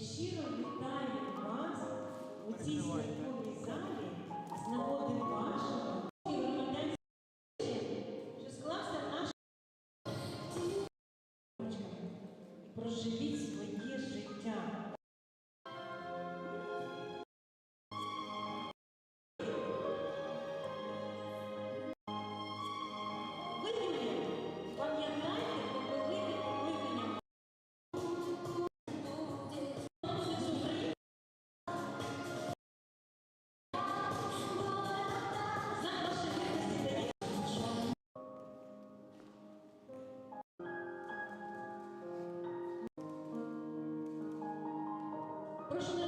Щиро вітаю вас у цій святковій залі з нагоди вашого що склався наш. Проживіть Прошу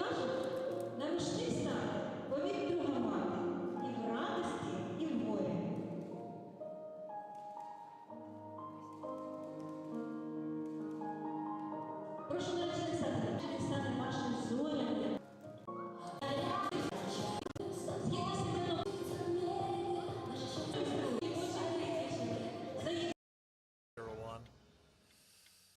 кажуть, нарушник стане, бо від мати і в радості, і в горі. Прошу навчитися, стати вашим зорі.